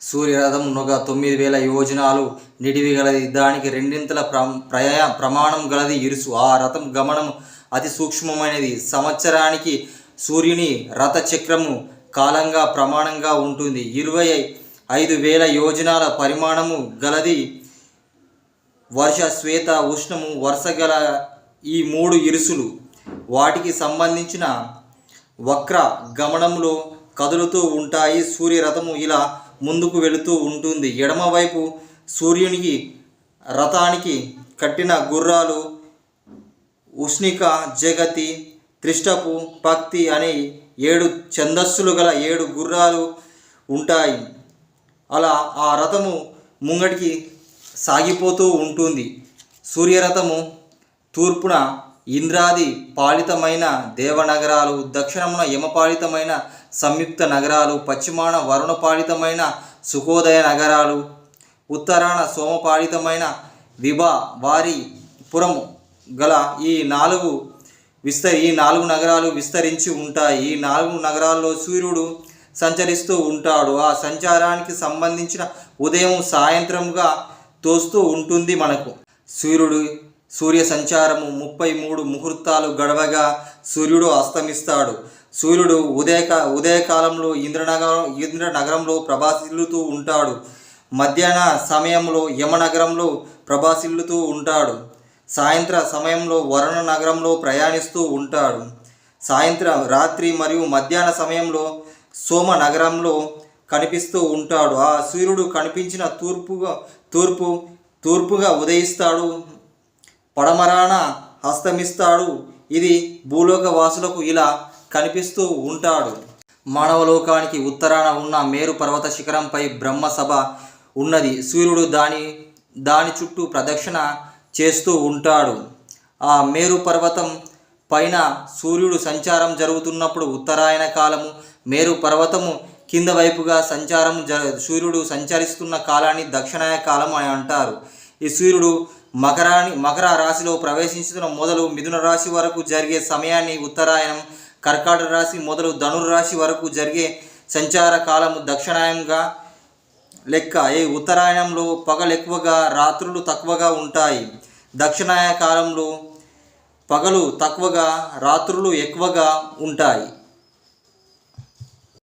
సూర్యరథం నొగ తొమ్మిది వేల యోజనాలు నిడివి గలది. దానికి రెండింతల ప్ర ప్రయా ప్రమాణం గలది ఇరుసు. ఆ రథం గమనం అతి సూక్ష్మమైనది. సంవత్సరానికి సూర్యుని రథ చక్రము కాలంగా ప్రమాణంగా ఉంటుంది. ఇరవై ఐదు వేల యోజనాల పరిమాణము గలది. వర్ష శ్వేత ఉష్ణము వరుస గల ఈ మూడు ఇరుసులు వాటికి సంబంధించిన వక్ర గమనంలో కదులుతూ ఉంటాయి. సూర్యరథము ఇలా ముందుకు వెళుతూ ఉంటుంది. ఎడమవైపు సూర్యునికి రథానికి కట్టిన గుర్రాలు ఉష్ణిక జగతి త్రిష్టపు భక్తి అనే ఏడు ఛందస్సులు గల ఏడు గుర్రాలు ఉంటాయి. అలా ఆ రథము ముంగటికి సాగిపోతూ ఉంటుంది. సూర్యరథము తూర్పున ఇంద్రాది పాలితమైన దేవనగరాలు దక్షిణమున యమపాలితమైన సంయుక్త నగరాలు పశ్చిమాన వరుణపాలితమైన సుఖోదయ నగరాలు ఉత్తరాన సోమపాలితమైన విభా వారి పురము గల ఈ నాలుగు విస్తరి ఈ నాలుగు నగరాలు విస్తరించి ఉంటాయి. ఈ నాలుగు నగరాల్లో సూర్యుడు సంచరిస్తూ ఉంటాడు. ఆ సంచారానికి సంబంధించిన ఉదయం సాయంత్రంగా తోస్తూ ఉంటుంది మనకు. సూర్యుడు సూర్య సంచారము ముప్పై మూడు ముహూర్తాలు గడవగా సూర్యుడు అస్తమిస్తాడు. సూర్యుడు ఉదయక ఉదయకాలంలో ఇంద్రనగరం ఇంద్రనగరంలో ప్రభాసిల్లుతూ ఉంటాడు. మధ్యాహ్న సమయంలో యమనగరంలో ప్రభాసిల్లుతూ ఉంటాడు. సాయంత్ర సమయంలో వరుణ నగరంలో ప్రయాణిస్తూ ఉంటాడు. సాయంత్రం రాత్రి మరియు మధ్యాహ్న సమయంలో సోమ నగరంలో కనిపిస్తూ ఉంటాడు. ఆ సూర్యుడు కనిపించిన తూర్పుగా తూర్పు తూర్పుగా ఉదయిస్తాడు. పడమరాన హస్తమిస్తాడు. ఇది భూలోక వాసులకు ఇలా కనిపిస్తూ ఉంటాడు. మానవలోకానికి ఉత్తరాన ఉన్న మేరు పర్వత శిఖరంపై బ్రహ్మసభ ఉన్నది. సూర్యుడు దాని దాని చుట్టూ ప్రదక్షిణ చేస్తూ ఉంటాడు. ఆ మేరు పర్వతం పైన సూర్యుడు సంచారం జరుగుతున్నప్పుడు ఉత్తరాయణ కాలము మేరు పర్వతము కింద వైపుగా సంచారం జ సూర్యుడు సంచరిస్తున్న కాలాన్ని దక్షిణాయ కాలం అని అంటారు. ఈ సూర్యుడు మకరాని మకర రాశిలో ప్రవేశించిన మొదలు మిథున రాశి వరకు జరిగే సమయాన్ని ఉత్తరాయణం కర్కాటక రాశి మొదలు ధనుర్ రాశి వరకు జరిగే సంచార కాలము దక్షిణాయంగా లెక్క. ఈ ఉత్తరాయణంలో పగలు ఎక్కువగా రాత్రులు తక్కువగా ఉంటాయి. దక్షిణాయ కాలంలో పగలు తక్కువగా రాత్రులు ఎక్కువగా ఉంటాయి.